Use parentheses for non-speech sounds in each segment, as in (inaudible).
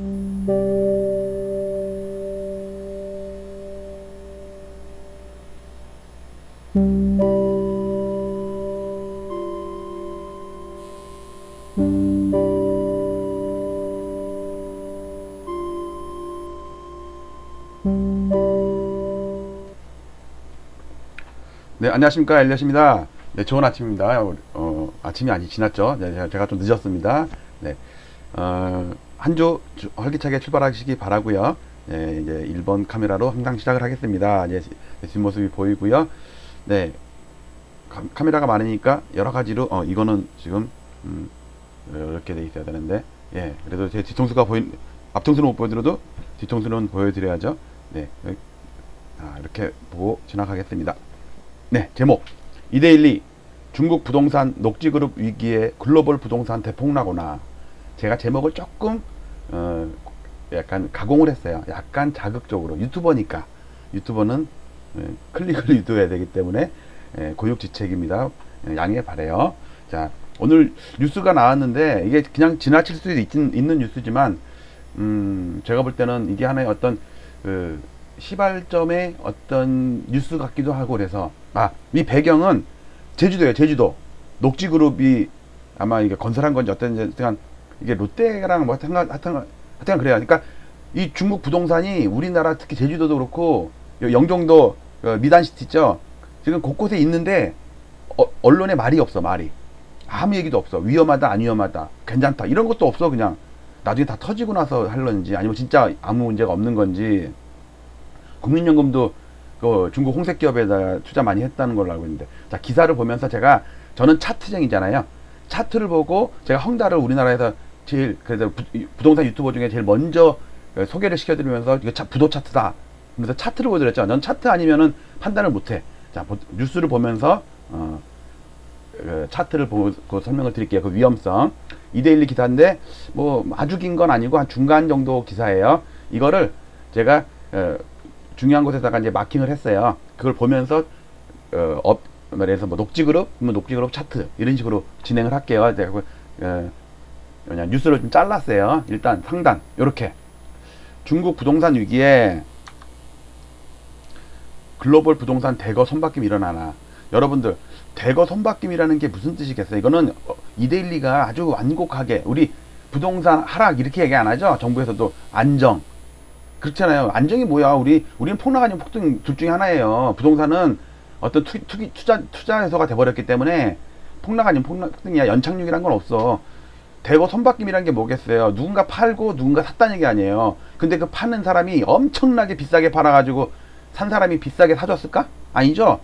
네, 안녕하십니까. 엘리엇입니다. 네, 좋은 아침입니다. 어, 아침이 아니, 지났죠. 네, 제가- 좀 늦었습니다. 네. 어, 한 주 활기차게 출발하시기 바라고요 네, 이제 1번 카메라로 항상 시작을 하겠습니다. 이제 뒷모습이 보이고요. 네. 카, 카메라가 많으니까 여러 가지로, 어, 이거는 지금, 음, 이렇게 돼 있어야 되는데, 예. 그래도 제 뒤통수가 보인, 앞통수는 못 보여드려도 뒤통수는 보여드려야죠. 네. 아, 이렇게 보고 지나가겠습니다. 네, 제목 이데일리 중국 부동산 녹지그룹 위기에 글로벌 부동산 대폭락오나 제가 제목을 조금 어, 약간 가공을 했어요. 약간 자극적으로 유튜버니까 유튜버는 예, 클릭을 (laughs) 유도해야 되기 때문에 예, 고육지책입니다. 예, 양해 바래요. 자 오늘 뉴스가 나왔는데 이게 그냥 지나칠 수 있는, 있는 뉴스지만 음, 제가 볼 때는 이게 하나의 어떤 그 시발점의 어떤 뉴스 같기도 하고 그래서 아 이 배경은 제주도예요 제주도 녹지그룹이 아마 이게 건설한 건지 어떤지 하여튼 이게 롯데랑 뭐 하여튼 하여튼 하여튼 그래요. 그러니까 이 중국 부동산이 우리나라 특히 제주도도 그렇고 요 영종도 어, 미단시티 있죠? 지금 곳곳에 있는데 어, 언론에 말이 없어 말이. 아무 얘기도 없어. 위험하다 안 위험하다. 괜찮다. 이런 것도 없어 그냥. 나중에 다 터지고 나서 할런지 아니면 진짜 아무 문제가 없는 건지. 국민연금도 그 중국 홍색 기업에다 투자 많이 했다는 걸로 알고 있는데. 자 기사를 보면서 제가 저는 차트쟁이잖아요. 차트를 보고 제가 헝다를 우리나라에서 제일 그래서 부, 부동산 유튜버 중에 제일 먼저 그 소개를 시켜드리면서 이거 차, 부도 차트다. 그래서 차트를 보여드렸죠. 넌 차트 아니면은 판단을 못해. 자 보- 뉴스를 보면서 어, 그 차트를 보고 설명을 드릴게요. 그 위험성. 이데일리 기사인데 뭐 아주 긴 건 아니고 한 중간 정도 기사예요. 이거를 제가 어, 중요한 곳에다가 이제 마킹을 했어요. 그걸 보면서 어, 업 말해서 뭐 녹지그룹, 뭐 녹지그룹 차트. 이런 식으로 진행을 할게요. 내가 그, 어, 뭐냐 뉴스를 좀 잘랐어요. 일단 상단 이렇게 중국 부동산 위기에 글로벌 부동산 대거 손바뀜 일어나나. 여러분들 대거 손바뀜이라는 게 무슨 뜻이겠어요? 이거는 어, 이데일리가 아주 완곡하게 우리 부동산 하락 이렇게 얘기 안 하죠. 정부에서도 안정 그렇잖아요. 안정이 뭐야? 우리 우리는 폭락 아니면 폭등 둘 중에 하나예요. 부동산은 어떤 투, 투기, 투자 투자 해소가 돼버렸기 때문에 폭락 아니면 폭락, 폭등이야. 연착륙이란 건 없어. 대거 손바뀜이란 게 뭐겠어요? 누군가 팔고 누군가 샀다는 얘기 아니에요. 근데 그 파는 사람이 엄청나게 비싸게 팔아가지고 산 사람이 비싸게 사줬을까? 아니죠.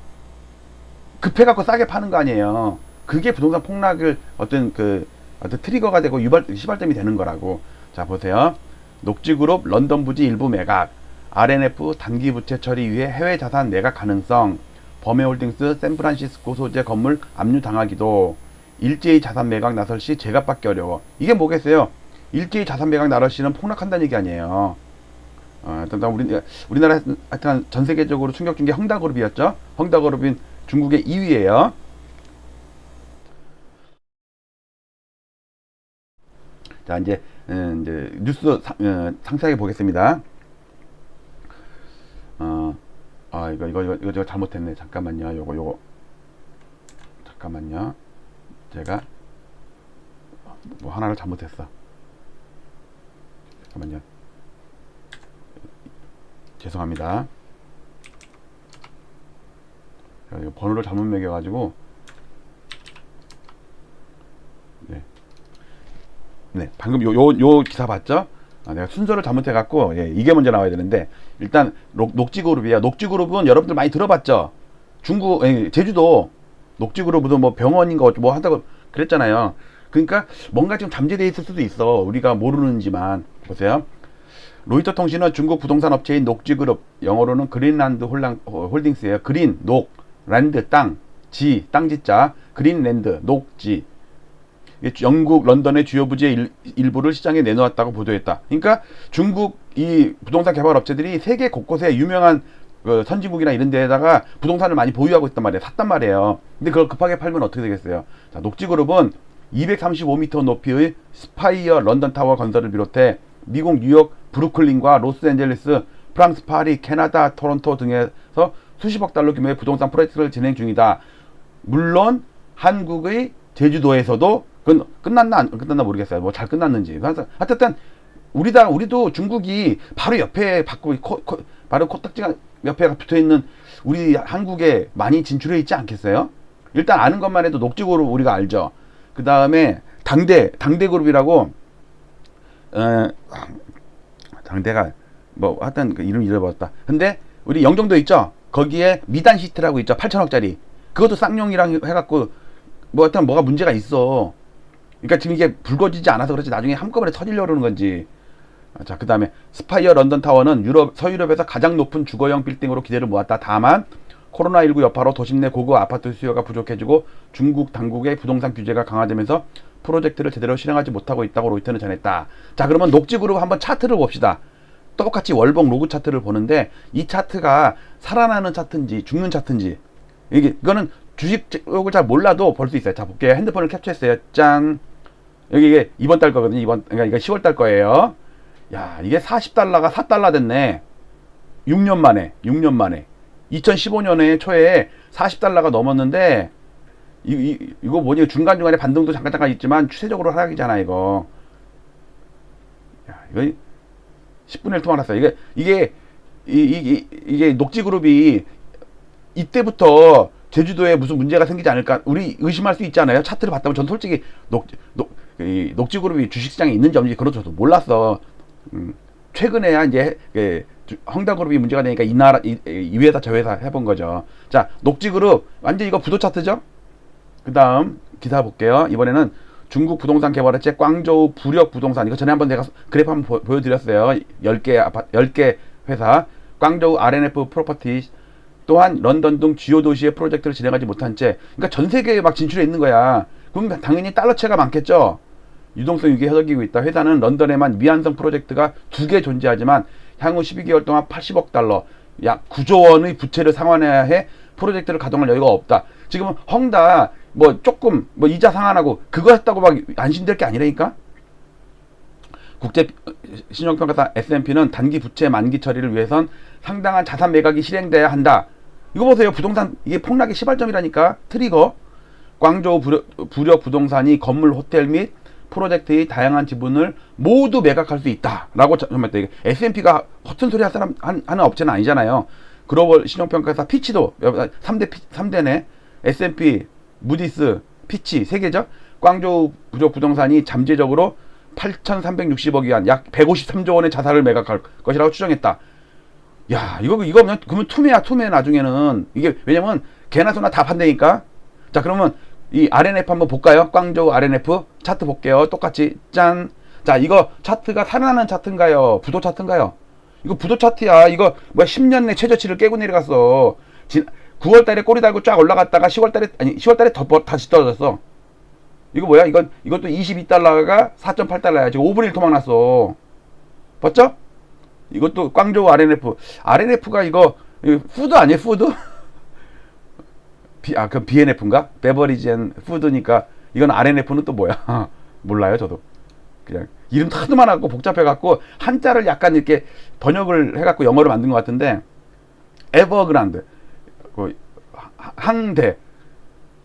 급해갖고 싸게 파는 거 아니에요. 그게 부동산 폭락을 어떤 그 어떤 트리거가 되고 유발 시발점이 되는 거라고. 자 보세요. 녹지그룹 런던 부지 일부 매각, RNF 단기 부채 처리 위해 해외 자산 매각 가능성, 범해홀딩스 샌프란시스코 소재 건물 압류 당하기도, 일제히 자산 매각 나설 시 제값받기 어려워. 이게 뭐겠어요? 일제히 자산 매각 나설 시는 폭락한다는 얘기 아니에요. 어, 일단 우리 우리나라 하여튼 전 세계적으로 충격 준 게 헝다그룹이었죠. 헝다그룹인 중국의 2위예요. 자 이제 음, 이제 뉴스 상, 어, 상세하게 보겠습니다. 어, 아 이거 이거 이거 이거 잘못했네. 잠깐만요. 요거 요거 잠깐만요. 제가 뭐 하나를 잘못했어. 잠깐만요. 죄송합니다. 번호를 잘못 매겨 가지고 네. 네, 방금 요, 요, 요 기사 봤죠? 아, 내가 순서를 잘못해 갖고, 예, 이게 먼저 나와야 되는데, 일단, 녹, 녹지그룹이야. 녹지그룹은 여러분들 많이 들어봤죠? 중국, 예, 제주도, 녹지그룹은 뭐 병원인가 뭐 한다고 그랬잖아요. 그러니까 뭔가 지금 잠재되어 있을 수도 있어. 우리가 모르는지만. 보세요. 로이터 통신은 중국 부동산 업체인 녹지그룹, 영어로는 그린란드 홀랑, 어, 홀딩스예요. 그린, 녹, 랜드, 땅, 지, 땅지자, 그린랜드, 녹지, 영국 런던의 주요 부지의 일, 일부를 시장에 내놓았다고 보도했다. 그러니까 중국 이 부동산 개발 업체들이 세계 곳곳에 유명한 그 선진국이나 이런 데에다가 부동산을 많이 보유하고 있단 말이에요. 샀단 말이에요. 근데 그걸 급하게 팔면 어떻게 되겠어요? 자, 녹지그룹은 235m 높이의 스파이어 런던 타워 건설을 비롯해 미국 뉴욕 브루클린과 로스앤젤레스, 프랑스 파리, 캐나다 토론토 등에서 수십억 달러 규모의 부동산 프로젝트를 진행 중이다. 물론 한국의 제주도에서도 그건 끝났나 안 끝났나 모르겠어요. 뭐 잘 끝났는지. 하여튼 우리다 우리도 중국이 바로 옆에 받고 코, 코, 바로 코딱지가 옆에 붙어 있는 우리 한국에 많이 진출해 있지 않겠어요? 일단 아는 것만 해도 녹지그룹 우리가 알죠. 그 다음에 당대 당대 그룹이라고 어, 당대가 뭐 하여튼 그 이름 잃어버렸다. 근데 우리 영종도 있죠. 거기에 미단 시트라고 있죠. 8천억짜리. 그것도 쌍용이랑 해갖고 뭐 하여튼 뭐가 문제가 있어. 그러니까 지금 이게 불거지지 않아서 그렇지 나중에 한꺼번에 터지려고 그러는 건지. 아, 자, 그 다음에 스파이어 런던 타워는 유럽, 서유럽에서 가장 높은 주거형 빌딩으로 기대를 모았다. 다만 코로나19 여파로 도심 내 고급 아파트 수요가 부족해지고 중국 당국의 부동산 규제가 강화되면서 프로젝트를 제대로 실행하지 못하고 있다고 로이터는 전했다. 자, 그러면 녹지그룹 한번 차트를 봅시다. 똑같이 월봉 로그 차트를 보는데 이 차트가 살아나는 차트인지 죽는 차트인지 이게 이거는 주식 쪽을 잘 몰라도 볼 수 있어요. 자, 볼게요. 핸드폰을 캡처했어요. 짠. 여기 이게 이번 달 거거든요. 이번 그러니까 이거 10월 달 거예요. 야, 이게 40달러가 4달러 됐네. 6년 만에. 6년 만에. 2015년에 초에 40달러가 넘었는데 이, 이, 이거 뭐니 중간중간에 반등도 잠깐 잠깐 있지만 추세적으로 하락이잖아 이거 야 이거 10분의 1 통화났어 이게 이게 이, 이, 이 게 녹지그룹이 이때부터 제주도에 무슨 문제가 생기지 않을까 우리 의심할 수 있잖아요 차트를 봤다 보면 전 솔직히 녹, 녹, 이 녹지그룹이 주식시장에 있는지 없는지 그런 저도 몰랐어 음, 최근에야 이제 그 헝다그룹이 문제가 되니까 이 나라 이, 이 회사 저 회사 해본 거죠. 자 녹지그룹 완전 이거 부도 차트죠. 그 다음 기사 볼게요. 이번에는 중국 부동산 개발업체 광저우 부력 부동산 이거 전에 한번 내가 그래프 한번 보, 여드렸어요 10개 아파 10개 회사 광저우 RNF 프로퍼티 또한 런던 등 주요 도시의 프로젝트를 진행하지 못한 채 그러니까 전 세계에 막 진출해 있는 거야. 그럼 당연히 달러채가 많겠죠. 유동성 유기 해석이고 있다. 회사는 런던에만 미완성 프로젝트가 두 개 존재하지만 향후 12개월 동안 80억 달러, 약 9조 원의 부채를 상환해야 해 프로젝트를 가동할 여유가 없다. 지금은 헝다 뭐 조금 뭐 이자 상환하고 그거 했다고 막 안심될 게 아니라니까. 국제 신용평가사 S&P는 단기 부채 만기 처리를 위해선 상당한 자산 매각이 실행돼야 한다. 이거 보세요. 부동산 이게 폭락의 시발점이라니까. 트리거. 광저우 부력, 부력 부동산이 건물, 호텔 및 프로젝트의 다양한 지분을 모두 매각할 수 있다라고 전했다. 이게 S&P가 허튼 소리 할 사람 한, 하는 업체는 아니잖아요. 글로벌 신용평가사 피치도 3대 3대네. S&P, 무디스, 피치 세 개죠. 광저우 부족 부동산이 잠재적으로 8,360억 위안 약 153조 원의 자산을 매각할 것이라고 추정했다. 야, 이거 이거 그냥 그러면 투매야 투매 나중에는 이게 왜냐면 개나 소나 다 판다니까. 자, 그러면 이 RNF 한번 볼까요? 광저우 RNF 차트 볼게요. 똑같이 짠. 자, 이거 차트가 살아나는 차트인가요? 부도 차트인가요? 이거 부도 차트야. 이거 뭐야 10년 내 최저치를 깨고 내려갔어. 진 9월 달에 꼬리 달고 쫙 올라갔다가 10월 달에 아니 10월 달에 더 다시 떨어졌어. 이거 뭐야? 이건 이것도 22달러가 4.8달러야. 지금 5분의 1 토막 났어. 봤죠? 이것도 광저우 RNF. RNF가 이거, 이거 푸드 아니에요? 푸드? 비, 아, 그 BNF인가? 베버리지 앤 푸드니까 이건 RNF는 또 뭐야? (laughs) 몰라요, 저도. 그냥 이름 하도 많아갖고 복잡해갖고 한자를 약간 이렇게 번역을 해갖고 영어로 만든 것 같은데 에버그란드, 그 항대,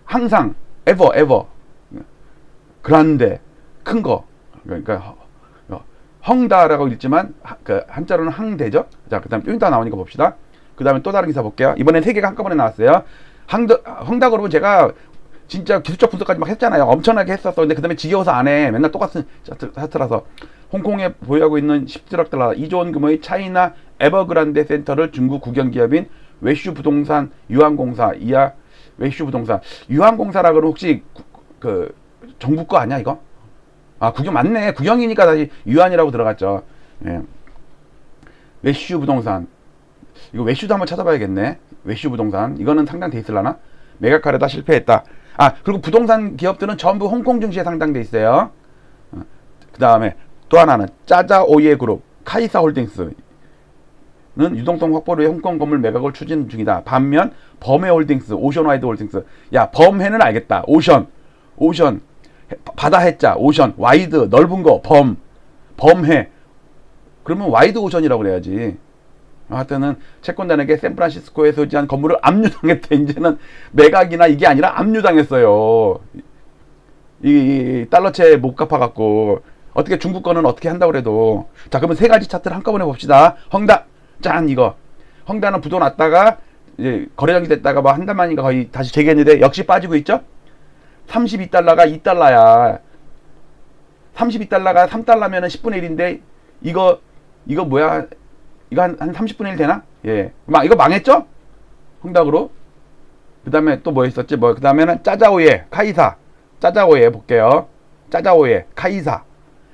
항상, 에버, 에버, 그란데, 큰 거. 그러니까 헝다라고 읽지만 그 한자로는 항대죠. 자, 그다음 좀 이따 나오니까 봅시다. 그 다음에 또 다른 기사 볼게요. 이번엔 세 개가 한꺼번에 나왔어요. 헝다 그룹은 제가 진짜 기술적 분석까지 막 했잖아요. 엄청나게 했었어. 근데 그 다음에 지겨워서 안 해. 맨날 똑같은 차트라서 홍콩에 보유하고 있는 17억 달러 2조 원 규모의 차이나 에버그란데 센터를 중국 국영 기업인 외슈 부동산 유한공사 이하 외슈 부동산 유한공사라 그러면 혹시 구, 그 정부 거 아니야 이거? 아 국영 맞네. 국영이니까 다시 유한이라고 들어갔죠. 예. 외슈 부동산 이거 외슈도 한번 찾아봐야겠네. 외슈 부동산 이거는 상당돼 있을라나? 메가카르다 실패했다. 아 그리고 부동산 기업들은 전부 홍콩 증시에 상당돼 있어요. 어, 그 다음에 또 하나는 짜자 오예 그룹 카이사 홀딩스는 유동성 확보를 위해 홍콩 건물 매각을 추진 중이다. 반면 범해 홀딩스, 오션와이드 홀딩스. 야 범해는 알겠다. 오션, 오션, 바다 해자, 오션, 와이드 넓은 거 범, 범해, 그러면 와이드 오션이라고 그래야지. 하여튼은 채권단에게 샌프란시스코에 소지한 건물을 압류당했대. 이제는 매각이나 이게 아니라 압류당했어요. 이, 이 달러채 못 갚아갖고 어떻게 중국 거는 어떻게 한다고 그래도 자 그러면 세 가지 차트를 한꺼번에 봅시다. 헝다 짠 이거 헝다는 부도 났다가 이제 거래 정지됐다가 뭐 한 달 만인가 거의 다시 재개했는데 역시 빠지고 있죠. 32달러가 2달러야. 32달러가 3달러면은 10분의 1인데 이거 이거 뭐야? 이거 한, 한 30분의 1 되나? 예. 막 이거 망했죠? 헝닭으로. 그 다음에 또 뭐 있었지? 뭐 그 다음에는 짜자오예 카이사. 짜자오예 볼게요. 짜자오예 카이사.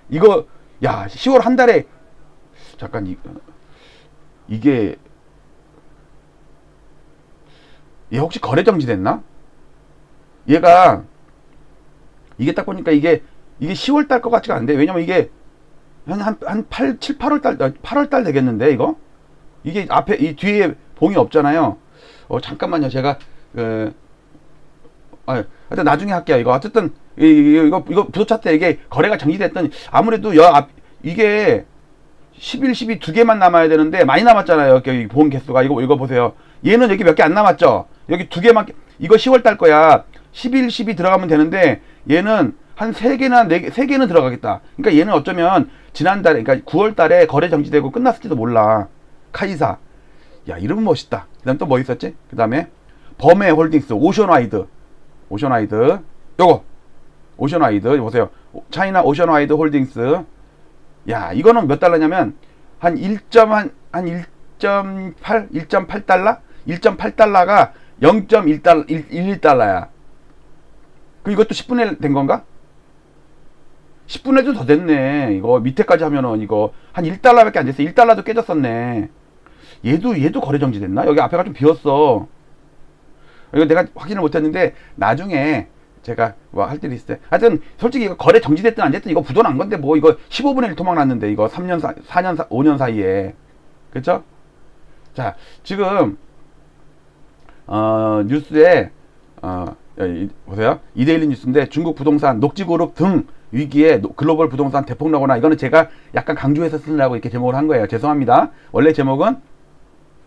이거 야, 10월 한 달에 잠깐 이 이게 얘 혹시 거래 정지됐나? 얘가 이게 딱 보니까 이게 이게 10월 달 것 같지가 않은데 왜냐면 이게 한 한 8, 7, 8월 달 8월 달 되겠는데 이거 이게 앞에 이 뒤에 봉이 없잖아요. 어 잠깐만요. 제가 그 아, 하여튼 나중에 할게요. 이거 어쨌든 이, 이- 이거 이거 부도차 때 이게 거래가 정지됐더니 아무래도 여 앞 이게 11, 12 두 개만 남아야 되는데 많이 남았잖아요. 여기 본 개수가 이거 이거 보세요. 얘는 여기 몇 개 안 남았죠. 여기 두 개만 이거 10월 달 거야. 11, 12 들어가면 되는데 얘는 한 세 개나 네 개, 세 개는 들어가겠다. 그러니까 얘는 어쩌면 지난달에 그러니까 9월 달에 거래 정지되고 끝났을지도 몰라. 카이사. 야, 이름 멋있다. 그다음 또 뭐 있었지? 그다음에 범해 홀딩스, 오션와이드. 오션와이드. 요거. 오션와이드 보세요. 차이나 오션와이드 홀딩스. 야, 이거는 몇 달러냐면 한 1.한 한1.8 1.8달러? 1.8달러가 0.1달러 1달러야. 그 이것도 10분의 1된 건가? 10분의 1도 더 됐네. 이거 밑에까지 하면은 이거 한 1달러밖에 안 됐어. 1달러도 깨졌었네. 얘도 얘도 거래 정지 됐나? 여기 앞에가 좀 비었어. 이거 내가 확인을 못 했는데 나중에 제가 뭐할 일이 있을 때 하여튼 솔직히 이거 거래 정지됐든 안 됐든 이거 부도 난 건데 뭐 이거 15분의 1 토막 났는데 이거 3년 사 4년 사 5년 사이에 그렇죠? 자 지금 어 뉴스에 어 이- 보세요 이데일리 뉴스인데 중국 부동산 녹지그룹 등 위기에 노- 글로벌 부동산 대폭락오나 이거는 제가 약간 강조해서 쓰려고 이렇게 제목을 한 거예요. 죄송합니다. 원래 제목은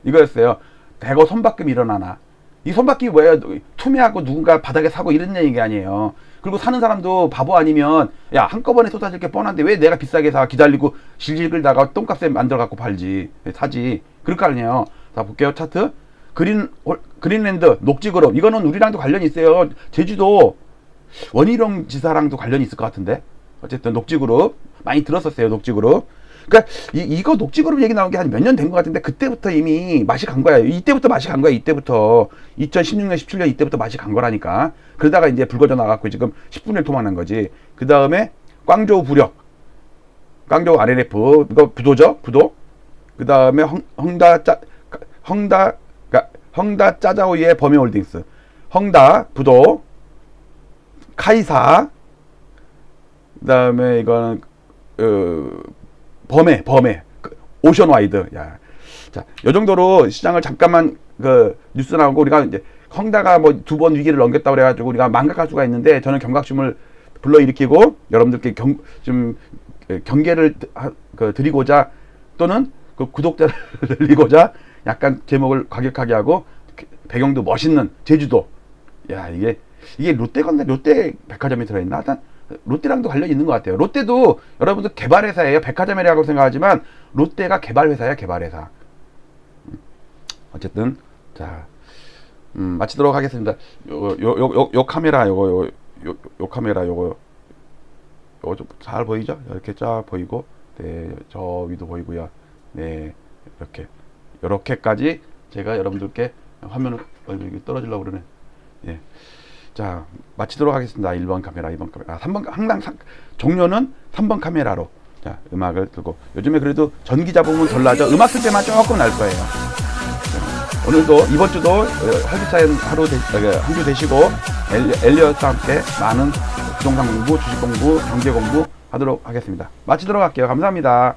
이거였어요. 대거 손바뀜 일어나나. 이 손바뀜이 뭐예요? 투매하고 누군가 바닥에 사고 이런 얘기 아니에요. 그리고 사는 사람도 바보 아니면 야 한꺼번에 쏟아질 게 뻔한데 왜 내가 비싸게 사 기다리고 질질 끌다가 똥값에 만들어 갖고 팔지? 사지. 그럴 거 아니에요. 자 볼게요. 차트. 그린 홀- 그린랜드 녹지그룹. 이거는 우리랑도 관련이 있어요. 제주도 원희룡 지사랑도 관련이 있을 것 같은데 어쨌든 녹지그룹 많이 들었었어요 녹지그룹. 그러니까 이, 이거 녹지그룹 얘기 나온 게 한 몇 년 된 것 같은데 그때부터 이미 맛이 간 거야. 이때부터 맛이 간 거야. 이때부터 2016년, 17년 이때부터 맛이 간 거라니까. 그러다가 이제 불거져 나갔고 지금 10분을 토막난 거지. 그 다음에 꽝저우 부력, 꽝저우 RNF 이거 부도죠, 부도. 그 다음에 헝다 짜 헝다 그러니까 헝다 짜자오이의 범위홀딩스, 헝다 부도, 카이사. 그 다음에 이거는 어, 범해, 범해. 그, 오션 와이드. 야. 자, 요 정도로 시장을 잠깐만 그 뉴스 나오고 우리가 이제 헝다가 뭐 두 번 위기를 넘겼다고 그래 가지고 우리가 망각할 수가 있는데 저는 경각심을 불러일으키고 여러분들께 경, 좀 에, 경계를 그 드리고자 또는 그 구독자를 (laughs) 늘리고자 약간 제목을 과격하게 하고 그 배경도 멋있는 제주도. 야, 이게 이게 롯데 건데 롯데 백화점이 들어있나? 하여튼 롯데랑도 관련이 있는 것 같아요. 롯데도 여러분들 개발회사예요. 백화점이라고 생각하지만 롯데가 개발회사야, 개발회사. 음, 어쨌든 자 음, 마치도록 하겠습니다. 요 요 요 요 요 카메라 요거 요, 요, 요 카메라 요거 요거 좀 잘 보이죠? 이렇게 쫙 보이고 네, 저 위도 보이고요. 네, 이렇게 이렇게까지 제가 여러분들께 화면을 어, 여기 떨어지려고 그러네. 예. 자, 마치도록 하겠습니다. 1번 카메라, 2번 카메라. 아, 3번, 항상 사- 종료는 3번 카메라로. 자, 음악을 들고. 요즘에 그래도 전기 잡음은 덜 나죠. 음악 쓸 때만 조금 날 거예요. 자, 오늘도, 이번 주도 어, 활기차인 하루, 한 주 되시고, 엘, 엘리엇과 함께 많은 부동산 공부, 주식 공부, 경제 공부 하도록 하겠습니다. 마치도록 할게요. 감사합니다.